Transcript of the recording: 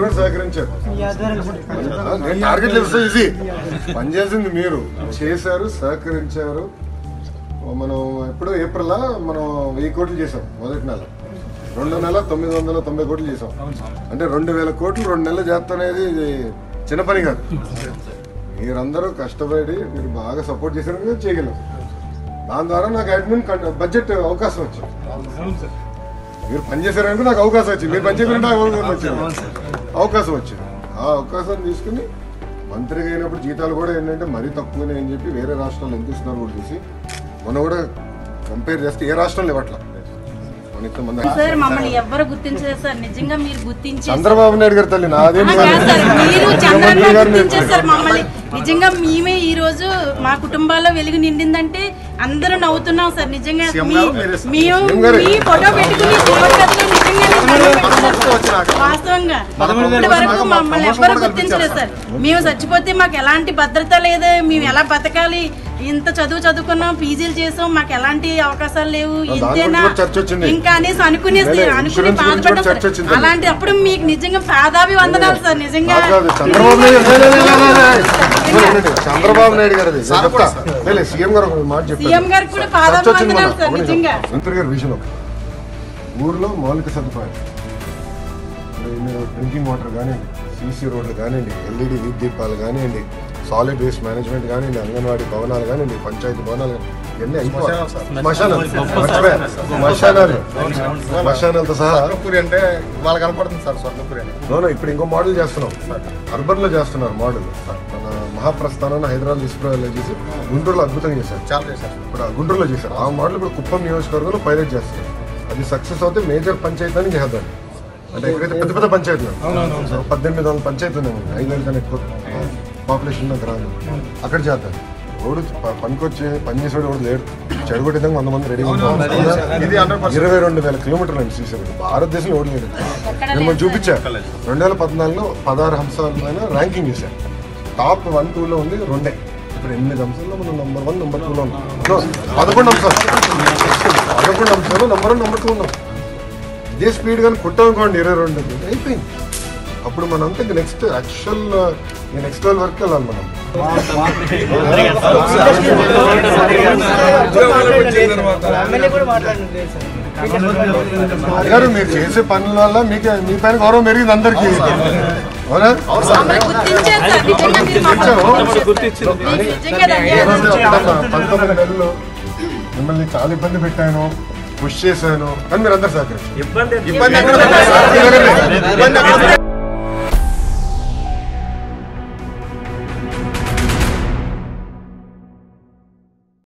కూడా సహకరించారు. నేను ఈజీ పనిచేసింది మీరు. చేశారు సహకరించారు. మనం ఎప్పుడు ఏప్రిల్ మనం వెయ్యి కోట్లు చేసాం మొదటి నెల. రెండు నెల తొమ్మిది వందల తొంభై కోట్లు చేసాం అంటే రెండు వేల కోట్లు రెండు నెలలు చేస్తా అనేది ఇది చిన్న పని కాదు. మీరందరూ కష్టపడి మీరు బాగా సపోర్ట్ చేశారు చేయగలం దాని ద్వారా నాకు అడ్మిన్ బడ్జెట్ అవకాశం వచ్చింది. మీరు పని చేశారంటే నాకు అవకాశం వచ్చింది. మీరు పని చేశారంటే నాకు అవకాశం వచ్చింది. అవకాశం వచ్చింది. ఆ అవకాశం తీసుకుని మంత్రిగా అయినప్పుడు జీతాలు కూడా ఏంటంటే మరీ తక్కువనే అని చెప్పి వేరే రాష్ట్రాలు ఎంత ఇస్తున్నారు కూడా చూసి మొన్న కూడా కంపేర్ చేస్తే ఏ రాష్ట్రంలో ఇవ్వట్లా మన సార్ మమ్మల్ని ఎవ్వరు గుర్తించలేదు సార్. నిజంగా మీరు గుర్తించి చంద్రబాబు నాయుడు గారి తల్లి నాదేం మీరు. చంద్రబాబు గుర్తించారు సార్ మమ్మల్ని. నిజంగా మేమే ఈ రోజు మా కుటుంబాల్లో వెలుగు నిండిందంటే అందరూ నవ్వుతున్నాం సార్. నిజంగా మేము. మీ ఫోటో పెట్టుకుని వాస్తవంగా ఇప్పటి వరకు మమ్మల్ని ఎవ్వరు గుర్తించలేదు సార్. మేము చచ్చిపోతే మాకు ఎలాంటి భద్రత లేదు. మేము ఎలా బతకాలి? ఇంత చదువు చదువుకున్నాం పీజీలు చేసాం మాకు ఎలాంటి అవకాశాలు లేవు. ఇంతేనా. ఇంకా అనేసి అనుకునే అనుకుని బాధపడ్డాం. అలాంటి అప్పుడు మీకు నిజంగా పాదాభి వందనాలు సార్ నిజంగా. చంద్రబాబు నాయుడు గారు సీఎం గారు ఒక మాట చెప్పారు. మంత్రి గారి విషయం ఒకటి. ఊర్లో మౌలిక సదుపాయం మీరు డ్రింకింగ్ వాటర్ కానివ్వండి సీసీ రోడ్లు కానివ్వండి ఎల్ఈడి వీధి దీపాలు కానివ్వండి సాలిడ్ వేస్ట్ మేనేజ్మెంట్ కానివ్వండి అంగన్వాడీ భవనాలు కానివ్వండి పంచాయతీ భవనాలు కానివ్వండి ఇవన్నీ శ్మశానాలతో సహా అంటే వాళ్ళకి కనపడుతుంది సార్ అని. నోనో ఇప్పుడు ఇంకో మోడల్ చేస్తున్నాం. అర్బన్లో చేస్తున్నారు మోడల్ మన మహాప్రస్థానాన్ని హైదరాబాద్ తీసుకురావాలి చేసి గుంటూరులో అద్భుతంగా చేశారు. చాలా చేశారు. ఇప్పుడు గుంటూరులో చేశారు. ఆ మోడల్ ఇప్పుడు కుప్పం నియోజకవర్గంలో పైలట్ చేస్తారు అది సక్సెస్ అవుతే మేజర్ పంచాయతీ అని చేద్దాం అంటే ఎక్కడైతే పెద్ద పెద్ద పంచాయతీలు. సో పద్దెనిమిది వందల పంచాయతీలు ఉన్నాయి. ఐదు వేల కన్నా ఎక్కువ పాపులేషన్ ఉన్న గ్రామం అక్కడ చేద్దాం రోడ్డు ప- పనికొచ్చే పని చేసేవాడు ఎవడు లేడు. చెడగొట్టే విధంగా వంద మంది రెడీ ఇది 100% ఇరవై రెండు వేల కిలోమీటర్లు అండి రోడ్డు భారతదేశంలో ఎవడు లేడు. నేను మనం చూపించా. రెండు వేల పద్నాలుగులో పదహారు అంశాల పైన ర్యాంకింగ్ చేశాను టాప్ వన్ టూలో ఉంది రెండే. ఇప్పుడు ఎనిమిది అంశాల్లో మనం నంబర్ వన్ నంబర్ టూలో ఉన్నాం. పదకొండు అంశాలు పదకొండు అంశాలు నంబర్ వన్ నంబర్ టూ ఉన్నాం. ఇదే స్పీడ్ కానీ కుట్టామనుకోండి ఇరవై రెండు అయిపోయింది. అప్పుడు మనం అంతా నెక్స్ట్ యాక్చువల్ నెక్స్ట్ లెవెల్ వరకు వెళ్ళాలి మనం. గారు మీరు చేసే పనుల వల్ల మీకు మీ పైన గౌరవం పెరిగింది అందరికి. పంతొమ్మిది నెలలు మిమ్మల్ని చాలా ఇబ్బంది పెట్టాను. పుష్ చేశాను కానీ మీరు అందరు సహకరించారు ఇబ్బంది? ఇబ్బంది?